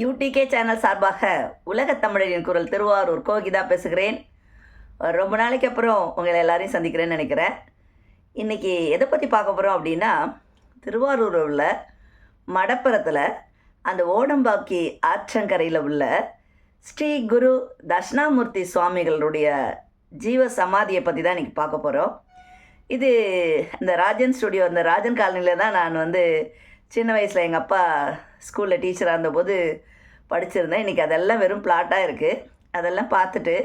UDK channel சார்பாக உலகத் தமிழரின் குரல் திருவாரூர் கோகிதா பேசுகிறேன். ரொம்ப நாளைக்கு அப்புறம் உங்களை எல்லாரையும் சந்திக்கிறேன்னு நினைக்கிறேன். இன்றைக்கி எதை பற்றி பார்க்க போகிறோம் அப்படின்னா திருவாரூரில் உள்ள மடப்புறத்தில் அந்த ஓடம்பாக்கி ஆற்றங்கரையில் உள்ள ஸ்ரீ குரு தட்சிணாமூர்த்தி சுவாமிகளுடைய ஜீவ சமாதியை பற்றி தான் இன்றைக்கி பார்க்க போகிறோம் இது இந்த ராஜன் ஸ்டுடியோ இந்த ராஜன் காலனியில் தான் நான் வந்து சின்ன வயசில் எங்கள் அப்பா ஸ்கூலில் டீச்சராக இருந்தபோது படிச்சிருந்தேன். இன்றைக்கி அதெல்லாம் வெறும் பிளாட்டாக இருக்குது அதெல்லாம் பார்த்துட்டு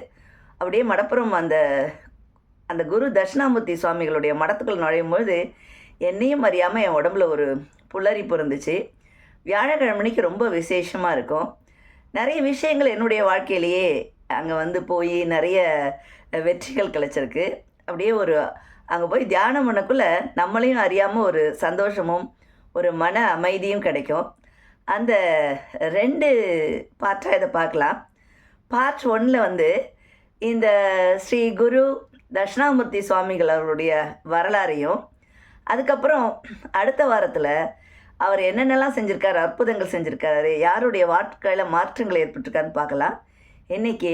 அப்படியே மடப்புறம் அந்த அந்த குரு தட்சிணாமூர்த்தி சுவாமிகளுடைய மடத்துக்குள் நுழையும் பொழுது என்னையும் அறியாமல் என் உடம்புல ஒரு புல்லரிப்பு இருந்துச்சு வியாழக்கிழமைக்கு ரொம்ப விசேஷமாக இருக்கும். நிறைய விஷயங்கள் என்னுடைய வாழ்க்கையிலேயே அங்கே வந்து போய் நிறைய வெற்றிகள் கிடச்சிருக்கு. அப்படியே ஒரு அங்கே போய் தியானம் பண்ணக்குள்ளே நம்மளையும் அறியாமல் ஒரு சந்தோஷமும் ஒரு மன அமைதியும் கிடைக்கும். அந்த ரெண்டு பார்ட்டாக இதை பார்க்கலாம். பார்ட் ஒன்னில் வந்து இந்த ஸ்ரீ குரு தட்சிணாமூர்த்தி சுவாமிகள் அவருடைய வரலாறையும் அதுக்கப்புறம் அடுத்த வாரத்தில் அவர் என்னென்னலாம் செஞ்சுருக்காரு அற்புதங்கள் செஞ்சுருக்காரு யாருடைய வாழ்க்கையில் மாற்றங்கள் ஏற்பட்டிருக்காருன்னு பார்க்கலாம். இன்றைக்கி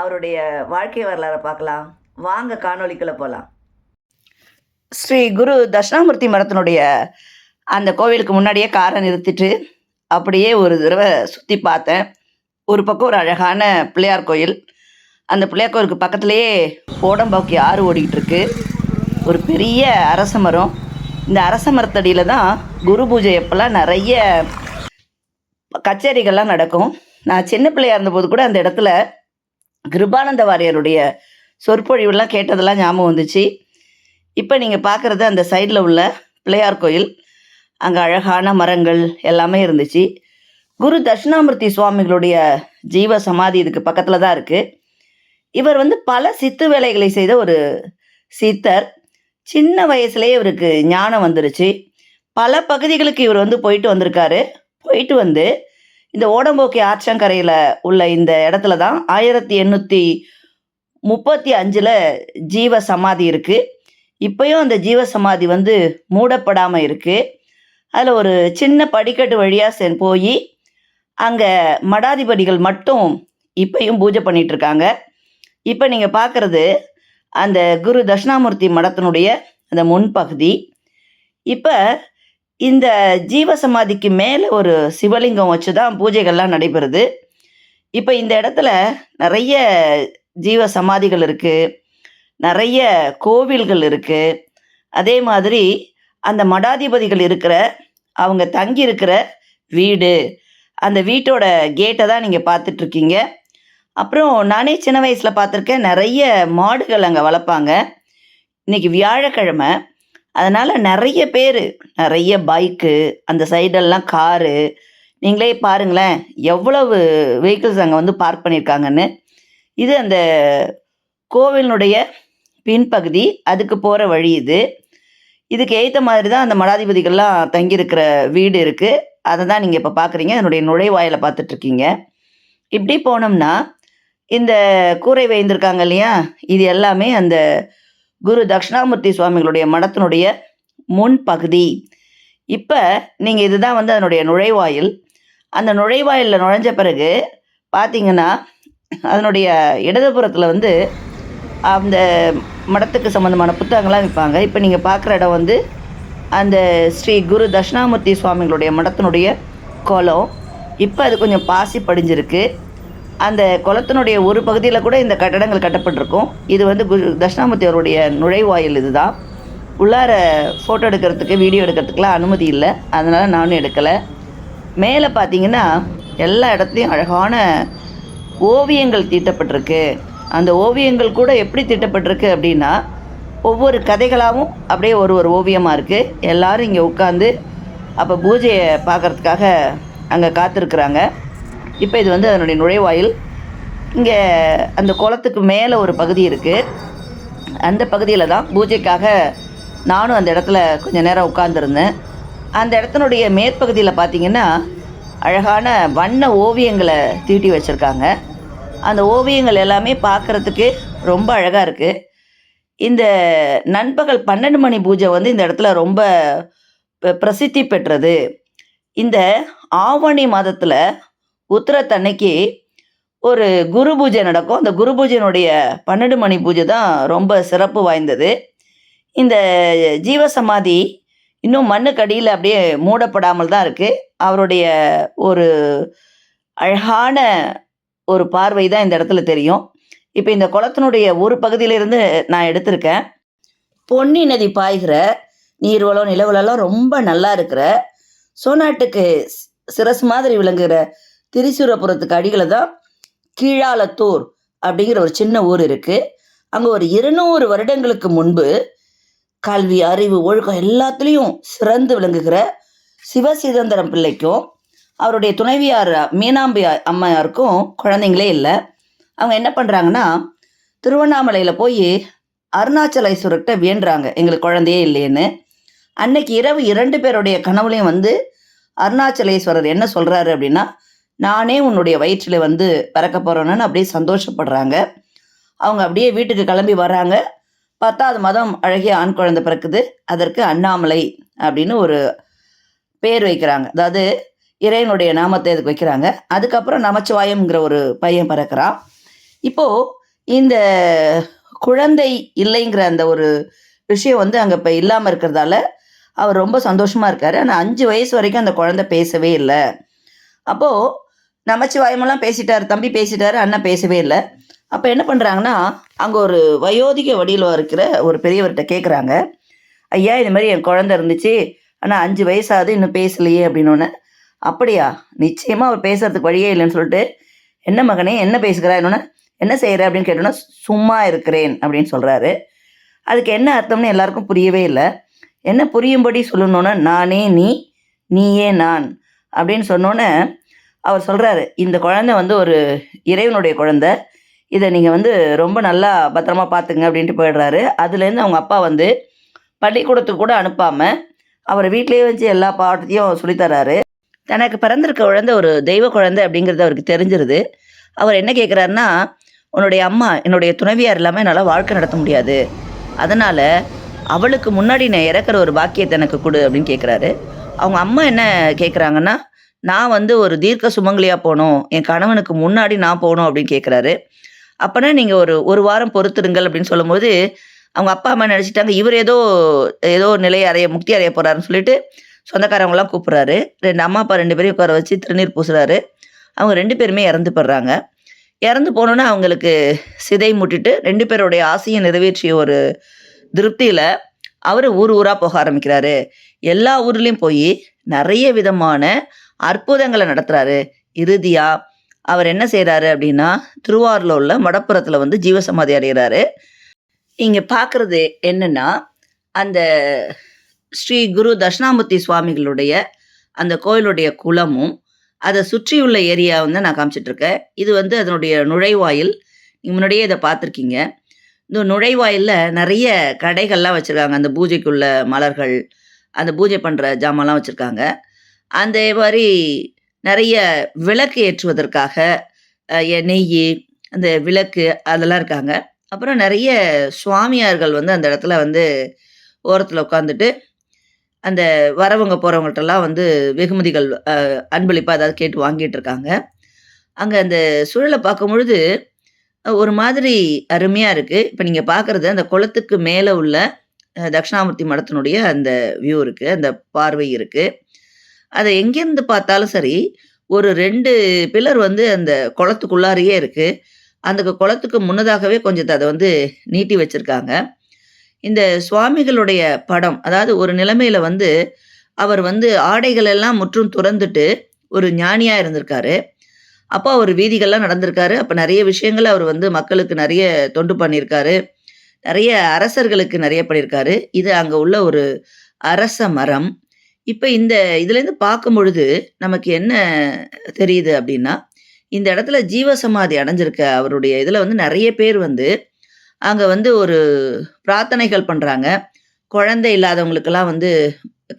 அவருடைய வாழ்க்கை வரலாறை பார்க்கலாம். வாங்க காணொளிக்குள்ளே போகலாம் ஸ்ரீ குரு தட்சிணாமூர்த்தி மரத்தினுடைய அந்த கோவிலுக்கு முன்னாடியே காரை நிறுத்திட்டு அப்படியே ஒரு தடவை சுற்றி பார்த்தேன். ஒரு பக்கம் ஒரு அழகான பிள்ளையார் கோயில். அந்த பிள்ளையார் கோயிலுக்கு பக்கத்துலேயே ஓடம்பாக்கி ஆறு ஓடிக்கிட்டு இருக்கு. ஒரு பெரிய அரச மரம். இந்த அரச மரத்தடியில் தான் குரு பூஜை அப்போல்லாம் நிறைய கச்சேரிகள்லாம் நடக்கும். நான் சின்ன பிள்ளையாக இருந்தபோது கூட அந்த இடத்துல கிருபானந்த வாரியருடைய சொற்பொழிவுலாம் கேட்டதெல்லாம் ஞாபகம் வந்துச்சு. இப்போ நீங்கள் பார்க்குறது அந்த சைடில் உள்ள பிள்ளையார் கோயில். அங்கே அழகான மரங்கள் எல்லாமே இருந்துச்சு. குரு தட்சிணாமூர்த்தி சுவாமிகளுடைய ஜீவ சமாதி இதுக்கு பக்கத்தில் தான் இருக்குது இவர் வந்து பல சித்து வேலைகளை செய்த ஒரு சித்தர். சின்ன வயசுலேயே இவருக்கு ஞானம் வந்துருச்சு. பல பகுதிகளுக்கு இவர் வந்து போயிட்டு வந்திருக்காரு. போயிட்டு வந்து இந்த ஓடம்போக்கி ஆற்றங்கரையில் உள்ள இந்த இடத்துல தான் ஆயிரத்தி எண்ணூற்றி முப்பத்தி அஞ்சில் ஜீவ சமாதி இருக்குது இப்போயும் அந்த ஜீவ சமாதி வந்து மூடப்படாமல் இருக்குது அதில் ஒரு சின்ன படிக்கட்டு வழியாக செ போய் அங்கே மடாதிபதிகள் மட்டும் இப்பையும் பூஜை பண்ணிகிட்ருக்காங்க இருக்காங்க. இப்போ நீங்கள் பார்க்குறது அந்த குரு தட்சிணாமூர்த்தி மடத்தினுடைய அந்த முன்பகுதி. இப்போ இந்த ஜீவசமாதிக்கு மேலே ஒரு சிவலிங்கம் வச்சு தான் பூஜைகள்லாம் நடைபெறுது. இப்போ இந்த இடத்துல நிறைய ஜீவ சமாதிகள் இருக்குது நிறைய கோவில்கள் இருக்குது அதே மாதிரி அந்த மடாதிபதிகள் இருக்கிற அவங்க தங்கி இருக்கிற வீடு அந்த வீட்டோட கேட்டை தான் நீங்கள் பார்த்துட்ருக்கீங்க. அப்புறம் நானே சின்ன வயசில் பார்த்துருக்கேன் நிறைய மாடுகள் அங்கே வளர்ப்பாங்க. இன்றைக்கி வியாழக்கிழமை. அதனால் நிறைய பேர் நிறைய பைக்கு அந்த சைடெல்லாம் காரு நீங்களே பாருங்களேன் எவ்வளவு வெஹிக்கிள்ஸ் அங்கே வந்து பார்க் பண்ணியிருக்காங்கன்னு. இது அந்த கோவிலினுடைய பின்பகுதி அதுக்கு போகிற வழி இது. இதுக்கு ஏற்ற மாதிரி தான் அந்த மடாதிபதிகள்லாம் தங்கியிருக்கிற வீடு இருக்குது அதை தான் நீங்கள் இப்போ பார்க்குறீங்க அதனுடைய நுழைவாயில் பார்த்துட்ருக்கீங்க இப்படி போனோம்னா இந்த கூரை வைந்திருக்காங்க இல்லையா? இது எல்லாமே அந்த குரு தட்சிணாமூர்த்தி சுவாமிகளுடைய மடத்தினுடைய முன் பகுதி. இப்போ நீங்கள் இதுதான் வந்து அதனுடைய நுழைவாயில். அந்த நுழைவாயிலில் நுழைஞ்ச பிறகு பார்த்தீங்கன்னா அதனுடைய இடதுபுறத்தில் வந்து அந்த மடத்துக்கு சம்மந்தமான புத்தகங்கள்லாம் விற்பாங்க. இப்போ நீங்கள் பார்க்குற இடம் வந்து அந்த ஸ்ரீ குரு தட்சிணாமூர்த்தி சுவாமிகளுடைய மடத்தினுடைய குளம். இப்போ அது கொஞ்சம் பாசி படிஞ்சிருக்கு. அந்த குளத்தினுடைய ஒரு பகுதியில் கூட இந்த கட்டடங்கள் கட்டப்பட்டிருக்கும். இது வந்து குரு தட்சிணாமூர்த்தி அவருடைய நுழைவாயில் இதுதான். உள்ளார ஃபோட்டோ எடுக்கிறதுக்கு வீடியோ எடுக்கிறதுக்குலாம் அனுமதி இல்லை. அதனால் நானும் எடுக்கலை. மேலே பார்த்தீங்கன்னா எல்லா இடத்துலையும் அழகான ஓவியங்கள் தீட்டப்பட்டிருக்கு. அந்த ஓவியங்கள் கூட எப்படி திட்டப்பட்டிருக்கு அப்படின்னா ஒவ்வொரு கதைகளாகவும் அப்படியே ஒரு ஒரு ஓவியமாக இருக்குது எல்லோரும் இங்கே உட்காந்து அப்போ பூஜையை பார்க்குறதுக்காக அங்கே காத்திருக்குறாங்க. இப்போ இது வந்து அதனுடைய நுழைவாயில். இங்கே அந்த குளத்துக்கு மேலே ஒரு பகுதி இருக்குது அந்த பகுதியில் தான் பூஜைக்காக நானும் அந்த இடத்துல கொஞ்சம் நேரம் உட்காந்துருந்தேன் அந்த இடத்தினுடைய மேற்பகுதியில் பார்த்திங்கன்னா அழகான வண்ண ஓவியங்களை தீட்டி வச்சுருக்காங்க. அந்த ஓவியங்கள் எல்லாமே பார்க்குறதுக்கு ரொம்ப அழகாக இருக்குது இந்த நண்பகல் பன்னெண்டு மணி பூஜை வந்து இந்த இடத்துல ரொம்ப பிரசித்தி பெற்றது. இந்த ஆவணி மாதத்தில் உத்திரத்தன்னைக்கு ஒரு குரு பூஜை நடக்கும். அந்த குரு பூஜையினுடைய பன்னெண்டு மணி பூஜை தான் ரொம்ப சிறப்பு வாய்ந்தது. இந்த ஜீவசமாதி இன்னும் மண்ணுக்கு அடியில் அப்படியே மூடப்படாமல் தான் இருக்குது அவருடைய ஒரு அழகான ஒரு பார்வை தான் இந்த இடத்துல தெரியும். இப்போ இந்த குளத்தினுடைய ஒரு பகுதியிலிருந்து நான் எடுத்திருக்கேன். பொன்னி நதி பாய்கிற நீர்வளம் நிலவளம்லாம் ரொம்ப நல்லா இருக்கிற சோனாட்டுக்கு சிரஸ் மாதிரி விளங்குகிற திரிசூரபுரத்துக்கு அடியில் தான் கீழாலத்தூர் அப்படிங்கிற ஒரு சின்ன ஊர் இருக்குது அங்கே ஒரு இருநூறு வருடங்களுக்கு முன்பு கல்வி அறிவு ஒழுக்கம் எல்லாத்துலேயும் சிறந்து விளங்குகிற சிவசிதம்பரம் பிள்ளைக்கும் அவருடைய துணைவியார் மீனாம்பி அம்மையாருக்கும் குழந்தைங்களே இல்லை. அவங்க என்ன பண்ணுறாங்கன்னா திருவண்ணாமலையில் போய் அருணாச்சலேஸ்வரர்கிட்ட வேண்டுறாங்க. எங்களுக்கு குழந்தையே இல்லைன்னு அன்னைக்கு இரவு இரண்டு பேருடைய கனவுலையும் வந்து அருணாச்சலேஸ்வரர் என்ன சொல்கிறாரு அப்படின்னா நானே உன்னுடைய வயிற்றில் வந்து பிறக்க போகிறேன்னு அப்படியே சந்தோஷப்படுறாங்க. அவங்க அப்படியே வீட்டுக்கு கிளம்பி வர்றாங்க. பத்தாவது மாதம் அழகிய ஆண் குழந்தை பிறக்குது. அதற்கு அண்ணாமலை அப்படின்னு ஒரு பேர் வைக்கிறாங்க. அதாவது இறைவனுடைய நாமத்தை அதுக்கு வைக்கிறாங்க. அதுக்கப்புறம் நமச்சிவாயம்ங்கிற ஒரு பையன் பிறக்கிறான் இப்போது இந்த குழந்தை இல்லைங்கிற அந்த ஒரு விஷயம் வந்து அங்கே இப்போ இல்லாமல் இருக்கிறதால அவர் ரொம்ப சந்தோஷமாக இருக்கார். ஆனால் அஞ்சு வயசு வரைக்கும் அந்த குழந்தை பேசவே இல்லை. அப்போது நமச்சிவாயமெல்லாம் பேசிட்டார் தம்பி பேசிட்டார் அண்ணன் பேசவே இல்லை. அப்போ என்ன பண்ணுறாங்கன்னா அங்கே ஒரு வயோதிக வடியில் இருக்கிற ஒரு பெரியவர்கிட்ட கேட்குறாங்க ஐயா இது மாதிரி என் குழந்தை இருந்துச்சு. ஆனால் அஞ்சு வயசாகுது இன்னும் பேசலையே அப்படின்னோடனே அப்படியா? நிச்சயமாக அவர் பேசுறதுக்கு வழியே இல்லைன்னு சொல்லிட்டு என்ன மகனே என்ன பேசுகிறா? என்னொன்னே என்ன செய்கிற அப்படின்னு கேட்டோன்னா சும்மா இருக்கிறேன் அப்படின்னு சொல்கிறாரு அதுக்கு என்ன அர்த்தம்னு எல்லாருக்கும் புரியவே இல்லை. என்ன புரியும்படி சொல்லணுன்னா நானே நீ நீயே நான் அப்படின்னு சொன்னோன்னே அவர் சொல்கிறாரு இந்த குழந்தை வந்து ஒரு இறைவனுடைய குழந்தை. இதை நீங்கள் வந்து ரொம்ப நல்லா பத்திரமா பார்த்துங்க அப்படின்ட்டு போயிடுறாரு. அதுலேருந்து அவங்க அப்பா வந்து பள்ளிக்கூடத்துக்கு கூட அனுப்பாமல் அவரை வீட்டிலேயே வச்சு எல்லா பாட்டத்தையும் சொல்லித்தராரு தனக்கு பிறந்திருக்க குழந்தை ஒரு தெய்வ குழந்தை அப்படிங்கிறது அவருக்கு தெரிஞ்சிருது. அவர் என்ன கேட்குறாருன்னா உன்னுடைய அம்மா என்னுடைய துணைவியார் இல்லாமல் என்னால் வாழ்க்கை நடத்த முடியாது. அதனால் அவளுக்கு முன்னாடி நான் இறக்குற ஒரு பாக்கியத்தை எனக்கு கொடு அப்படின்னு கேட்குறாரு அவங்க அம்மா என்ன கேட்குறாங்கன்னா நான் வந்து ஒரு தீர்க்க சுமங்கலியாக போகணும் என் கணவனுக்கு முன்னாடி நான் போகணும் அப்படின்னு கேட்குறாரு அப்போனா நீங்கள் ஒரு ஒரு வாரம் பொறுத்துருங்கள் அப்படின்னு சொல்லும்போது அவங்க அப்பா அம்மா நினச்சிட்டாங்க இவர் ஏதோ ஏதோ நிலை அறைய முக்தி அறைய போகிறாருன்னு சொல்லிட்டு சொந்தக்காரவங்களாம் கூப்பிட்றாரு. ரெண்டு அம்மா அப்பா ரெண்டு பேரையும் உட்கார வச்சு திருநீர் பூசுறாரு. அவங்க ரெண்டு பேருமே இறந்து போடுறாங்க இறந்து போனோன்னே அவங்களுக்கு சிதை முட்டிட்டு ரெண்டு பேருடைய ஆசையை நிறைவேற்றிய ஒரு திருப்தியில் அவர் ஊர் ஊராக போக ஆரம்பிக்கிறாரு. எல்லா ஊர்லேயும் போய் நிறைய விதமான அற்புதங்களை நடத்துகிறாரு இறுதியாக அவர் என்ன செய்கிறாரு அப்படின்னா திருவாரூரில் உள்ள மடப்புறத்தில் வந்து ஜீவசமாதி அடைகிறாரு இங்கே பார்க்குறது என்னென்னா அந்த ஸ்ரீ குரு தட்சிணாமூர்த்தி சுவாமிகளுடைய அந்த கோயிலுடைய குளமும் அதை சுற்றியுள்ள ஏரியா வந்து நான் காமிச்சிட்ருக்கேன் இது வந்து அதனுடைய நுழைவாயில். நீங்கள் முன்னாடியே இதை பார்த்துருக்கீங்க. இந்த நுழைவாயிலில் நிறைய கடைகள்லாம் வச்சுருக்காங்க. அந்த பூஜைக்குள்ள மலர்கள் அந்த பூஜை பண்ணுற ஜாமான்லாம் வச்சுருக்காங்க. அந்த மாதிரி நிறைய விளக்கு ஏற்றுவதற்காக நெய் அந்த விளக்கு அதெல்லாம் இருக்காங்க. அப்புறம் நிறைய சுவாமியார்கள் வந்து அந்த இடத்துல வந்து ஓரத்தில் உட்காந்துட்டு அந்த வரவங்க போகிறவங்கள்ட்டெல்லாம் வந்து வெகுமதிகள் அன்பளிப்பாக ஏதாவது அதாவது கேட்டு வாங்கிட்டு இருக்காங்க அங்கே அந்த சூழலை பார்க்கும் பொழுது ஒரு மாதிரி அருமையாக இருக்குது இப்போ நீங்கள் பார்க்குறது அந்த குளத்துக்கு மேலே உள்ள தக்ஷணாமூர்த்தி தட்சிணாமூர்த்தி மடத்தினுடைய அந்த வியூ இருக்குது அந்த பார்வை இருக்குது அதை எங்கேருந்து பார்த்தாலும் சரி ஒரு ரெண்டு பில்லர் வந்து அந்த குளத்துக்குள்ளாரையே இருக்குது அந்த குளத்துக்கு முன்னதாகவே கொஞ்சத்தை அதை வந்து நீட்டி வச்சுருக்காங்க. இந்த சுவாமிகளுடைய படம் அதாவது ஒரு நிலைமையில வந்து அவர் வந்து ஆடைகள் எல்லாம் முற்றும் துறந்துட்டு ஒரு ஞானியா இருந்திருக்காரு. அப்போ அவர் வீதிகள்லாம் நடந்திருக்காரு. அப்போ நிறைய விஷயங்கள் அவர் வந்து மக்களுக்கு நிறைய தொண்டு பண்ணியிருக்காரு. நிறைய அரசர்களுக்கு நிறைய பண்ணியிருக்காரு. இது அங்கே உள்ள ஒரு அரச மரம். இப்போ இந்த இதுலேருந்து பார்க்கும் பொழுது நமக்கு என்ன தெரியுது அப்படின்னா இந்த இடத்துல ஜீவசமாதி அடைஞ்சிருக்க அவருடைய இதில் வந்து நிறைய பேர் வந்து அங்கே வந்து ஒரு பிரார்த்தனைகள் பண்ணுறாங்க குழந்தை இல்லாதவங்களுக்கெல்லாம் வந்து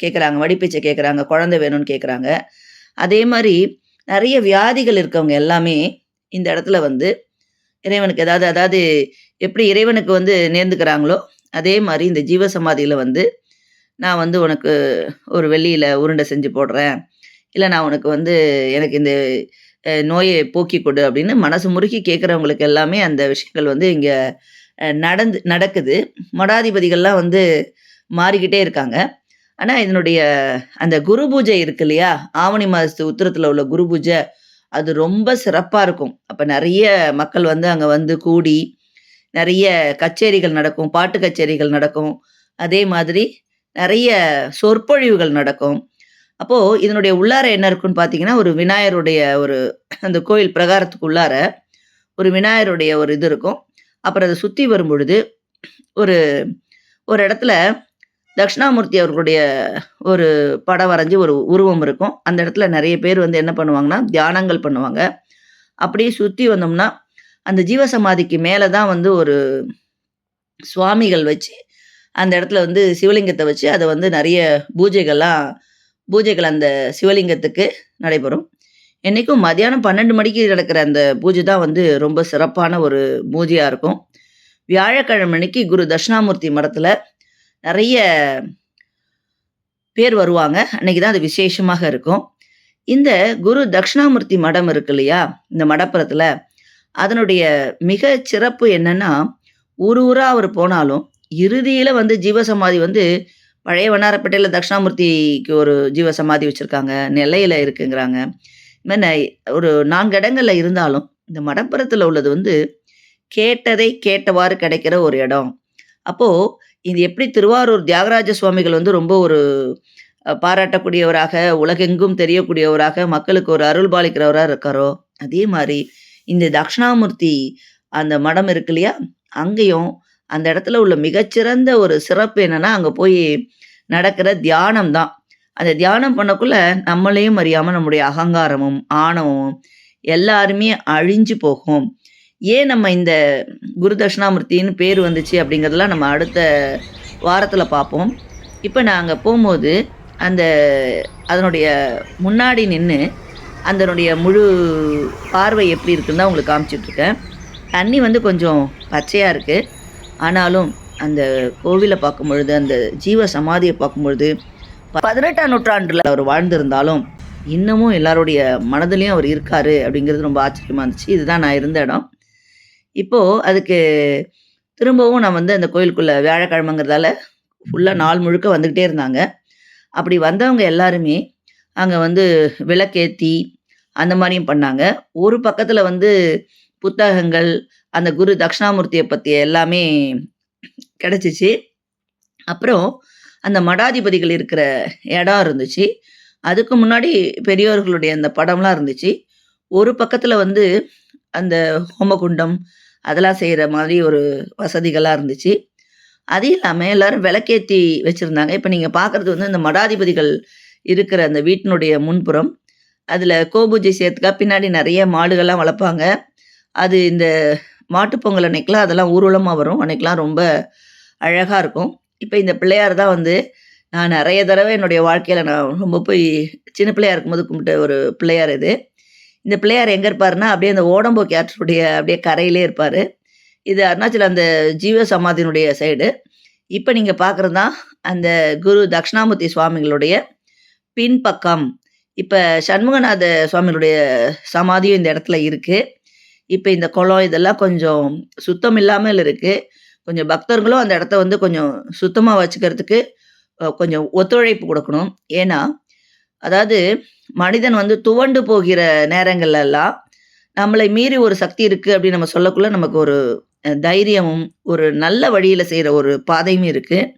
கேட்குறாங்க வடிப்பீச்சை கேட்குறாங்க குழந்தை வேணும்னு கேட்குறாங்க அதே மாதிரி நிறைய வியாதிகள் இருக்கவங்க எல்லாமே இந்த இடத்துல வந்து இறைவனுக்கு ஏதாவது அதாவது எப்படி இறைவனுக்கு வந்து நேர்ந்துக்கிறாங்களோ அதே மாதிரி இந்த ஜீவசமாதியில் வந்து நான் வந்து உனக்கு ஒரு வெள்ளியில் உருண்டை செஞ்சு போடுறேன். இல்லை நான் உனக்கு வந்து எனக்கு இந்த நோயை போக்கி போக்கிக் கொடு அப்படின்னு மனசு முருகி கேட்குறவங்களுக்கு எல்லாமே அந்த விஷயங்கள் வந்து இங்கே நடந்து நடக்குது. மடாதிபதிகள்லாம் வந்து மாறிக்கிட்டே இருக்காங்க. ஆனால் இதனுடைய அந்த குரு பூஜை இருக்கு இல்லையா? ஆவணி மாதத்து உத்திரத்தில் உள்ள குரு பூஜை, அது ரொம்ப சிறப்பாக இருக்கும். அப்போ நிறைய மக்கள் வந்து அங்கே வந்து கூடி, நிறைய கச்சேரிகள் நடக்கும். பாட்டு கச்சேரிகள் நடக்கும். அதே மாதிரி நிறைய சொற்பொழிவுகள் நடக்கும். அப்போது இதனுடைய உள்ளார என்ன இருக்குன்னு பார்த்தீங்கன்னா, ஒரு விநாயகருடைய ஒரு அந்த கோயில் பிரகாரத்துக்கு உள்ளார, ஒரு விநாயகருடைய ஒரு இது இருக்கும். அப்புறம் அதை சுற்றி வரும்பொழுது, ஒரு ஒரு இடத்துல தட்சிணாமூர்த்தி அவர்களுடைய ஒரு படம் வரைஞ்சு ஒரு உருவம் இருக்கும். அந்த இடத்துல நிறைய பேர் வந்து என்ன பண்ணுவாங்கன்னா, தியானங்கள் பண்ணுவாங்க. அப்படியே சுற்றி வந்தோம்னா, அந்த ஜீவசமாதிக்கு மேலே தான் வந்து ஒரு சுவாமிகள் வச்சு, அந்த இடத்துல வந்து சிவலிங்கத்தை வச்சு, அதை வந்து நிறைய பூஜைகள்லாம் பூஜைகள் அந்த சிவலிங்கத்துக்கு நடைபெறும். என்னைக்கும் மதியானம் 12 மணிக்கு நடக்கிற அந்த பூஜை தான் வந்து ரொம்ப சிறப்பான ஒரு பூஜையாக இருக்கும். வியாழக்கிழமை அன்னைக்கு குரு தட்சிணாமூர்த்தி மடத்தில் நிறைய பேர் வருவாங்க. அன்னைக்கு தான் அது விசேஷமாக இருக்கும். இந்த குரு தட்சிணாமூர்த்தி மடம் இருக்கு இல்லையா? இந்த மடப்புறத்தில் அதனுடைய மிக சிறப்பு என்னன்னா, ஊர் ஊராக அவர் போனாலும், இறுதியில் வந்து ஜீவசமாதி வந்து பழைய வண்ணாரப்பேட்டையில் தட்சிணாமூர்த்திக்கு ஒரு ஜீவசமாதி வச்சுருக்காங்க நிலையில் இருக்குங்கிறாங்க. இது ஒரு நான்கு இடங்கள்ல இருந்தாலும், இந்த மடப்புறத்தில் உள்ளது வந்து கேட்டதை கேட்டவாறு கிடைக்கிற ஒரு இடம். அப்போ இது எப்படி திருவாரூர் தியாகராஜ சுவாமிகள் வந்து ரொம்ப ஒரு பாராட்டக்கூடியவராக, உலகெங்கும் தெரியக்கூடியவராக, மக்களுக்கு ஒரு அருள் பாலிக்கிறவராக இருக்காரோ, அதே மாதிரி இந்த தக்ஷணாமூர்த்தி அந்த மடம் இருக்கு இல்லையா? அங்கேயும் அந்த இடத்துல உள்ள மிகச்சிறந்த ஒரு சிறப்பு என்னென்னா அங்கே போய் நடக்கிற தியானம் தான். அந்த தியானம் பண்ணக்குள்ள நம்மளையும் அறியாமல் நம்முடைய அகங்காரமும், ஆணவமும் எல்லாருமே அழிஞ்சு போகும். ஏன் நம்ம இந்த குரு தட்சிணாமூர்த்தின்னு பேர் வந்துச்சு அப்படிங்கிறதெல்லாம் நம்ம அடுத்த வாரத்தில் பார்ப்போம். இப்போ நான் போகும்போது அந்த அதனுடைய முன்னாடி நின்று அதனுடைய முழு பார்வை எப்படி இருக்குன்னு தான் உங்களுக்கு காமிச்சிட்ருக்கேன் தண்ணி வந்து கொஞ்சம் பச்சையாக இருக்குது ஆனாலும் அந்த கோவில பார்க்கும்பொழுது, அந்த ஜீவ சமாதியை பார்க்கும்பொழுது, 18ஆம் நூற்றாண்டுல அவர் வாழ்ந்திருந்தாலும், இன்னமும் எல்லாருடைய மனதிலையும் அவர் இருக்காரு அப்படிங்கிறது ரொம்ப ஆச்சரியமா இருந்துச்சு. இதுதான் நான் இருந்த இடம். இப்போ அதுக்கு திரும்பவும் நான் வந்து அந்த கோயிலுக்குள்ள வியாழக்கிழமைங்கிறதால, ஃபுல்லாக நாள் முழுக்க வந்துக்கிட்டே இருந்தாங்க. அப்படி வந்தவங்க எல்லாருமே, அங்கே வந்து விளக்கேத்தி, அந்த மாதிரியும் பண்ணாங்க. ஒரு பக்கத்தில் வந்து புத்தகங்கள், அந்த குரு தட்சிணாமூர்த்தியை பற்றி எல்லாமே கிடச்சிச்சு அப்புறம் அந்த மடாதிபதிகள் இருக்கிற இடம் இருந்துச்சு. அதுக்கு முன்னாடி பெரியோர்களுடைய அந்த படம்லாம் இருந்துச்சு. ஒரு பக்கத்தில் வந்து அந்த ஹோமகுண்டம், அதெல்லாம் செய்கிற மாதிரி ஒரு வசதிகளாக இருந்துச்சு. அது இல்லாமல் எல்லோரும் விளக்கேத்தி வச்சுருந்தாங்க இப்போ நீங்கள் பார்க்கறது வந்து இந்த மடாதிபதிகள் இருக்கிற அந்த வீட்டினுடைய முன்புறம். அதில் கோபூஜை செய்யறதுக்காக பின்னாடி நிறைய மாடுகள்லாம் வளர்ப்பாங்க. அது இந்த மாட்டுப் பொங்கல் அதெல்லாம் ஊர்வலமாக வரும். அன்னைக்கெலாம் ரொம்ப அழகாக இருக்கும். இப்போ இந்த பிள்ளையார் தான் வந்து நான் நிறைய தடவை என்னுடைய வாழ்க்கையில் நான் ரொம்ப போய் சின்ன பிள்ளையாக இருக்கும்போது கும்பிட்ட ஒரு பிள்ளையார் இது. இந்த பிள்ளையார் எங்கே இருப்பார்னா அப்படியே அந்த ஓடம்போக்கி ஆற்றுடைய அப்படியே கரையிலே இருப்பார் இது அருணாச்சலம் அந்த ஜீவ சமாதியினுடைய சைடு. இப்போ நீங்கள் பார்க்குறது தான் அந்த குரு தக்ஷணாமூர்த்தி சுவாமிகளுடைய பின்பக்கம். இப்போ சண்முகநாத சுவாமிகளுடைய சமாதியும் இந்த இடத்துல இருக்குது இப்போ இந்த குளம் இதெல்லாம் கொஞ்சம் சுத்தம் இல்லாமல் இருக்குது கொஞ்சம் பக்தர்களும் அந்த இடத்த வந்து கொஞ்சம் சுத்தமாக வச்சுக்கிறதுக்கு கொஞ்சம் ஒத்துழைப்பு கொடுக்கணும். ஏன்னா, அதாவது மனிதன் வந்து துவண்டு போகிற நேரங்கள்லாம் நம்மளை மீறி ஒரு சக்தி இருக்குது அப்படின்னு நம்ம சொல்லக்குள்ள நமக்கு ஒரு தைரியமும், ஒரு நல்ல வழியில் செய்கிற ஒரு பாதையும் இருக்குது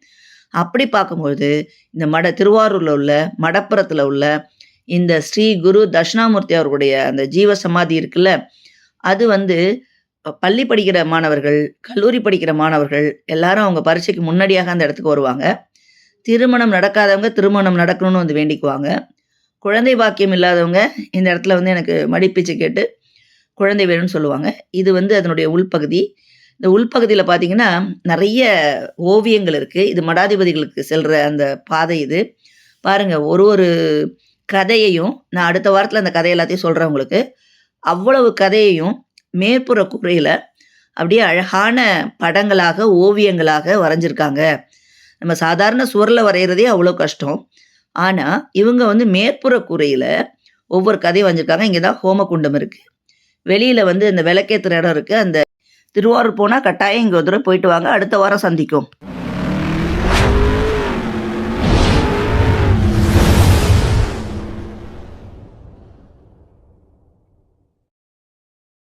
அப்படி பார்க்கும்பொழுது, இந்த மட திருவாரூரில் உள்ள மடப்புறத்தில் உள்ள இந்த ஸ்ரீ குரு தட்சிணாமூர்த்தி அவர்களுடைய அந்த ஜீவ சமாதி இருக்குல்ல, அது வந்து பள்ளி படிக்கிற மாணவர்கள், கல்லூரி படிக்கிற மாணவர்கள் எல்லாரும் அவங்க பரீட்சைக்கு முன்னாடியாக அந்த இடத்துக்கு வருவாங்க. திருமணம் நடக்காதவங்க திருமணம் நடக்கணும்னு வந்து வேண்டிக்குவாங்க. குழந்தை பாக்கியம் இல்லாதவங்க இந்த இடத்துல வந்து எனக்கு மடிப்பிச்சு கேட்டு குழந்தை வேணும்னு சொல்லுவாங்க. இது வந்து அதனுடைய உள்பகுதி. இந்த உள்பகுதியில் பார்த்தீங்கன்னா, நிறைய ஓவியங்கள் இருக்குது இது மடாதிபதிகளுக்கு செல்கிற அந்த பாதை இது. பாருங்கள் ஒரு ஒரு கதையையும் நான் அடுத்த வாரத்தில் அந்த கதை எல்லாத்தையும் சொல்கிறேன் உங்களுக்கு. அவ்வளவு கதையையும் மேற்புற கூரையில் அப்படியே அழகான படங்களாக, ஓவியங்களாக வரைஞ்சிருக்காங்க. நம்ம சாதாரண சுவரில் வரைகிறதே அவ்வளோ கஷ்டம். ஆனால் இவங்க வந்து மேற்புற கூரையில் ஒவ்வொரு கதையும் வரைஞ்சிருக்காங்க. இங்கே தான் ஹோமகுண்டம் இருக்குது வெளியில் வந்து இந்த விளக்கேற்றுற இடம் இருக்குது அந்த திருவாரூர் போனால் கட்டாயம் இங்கே ஒரு தடவை போயிட்டு வாங்க. அடுத்த வாரம் சந்திக்கும்.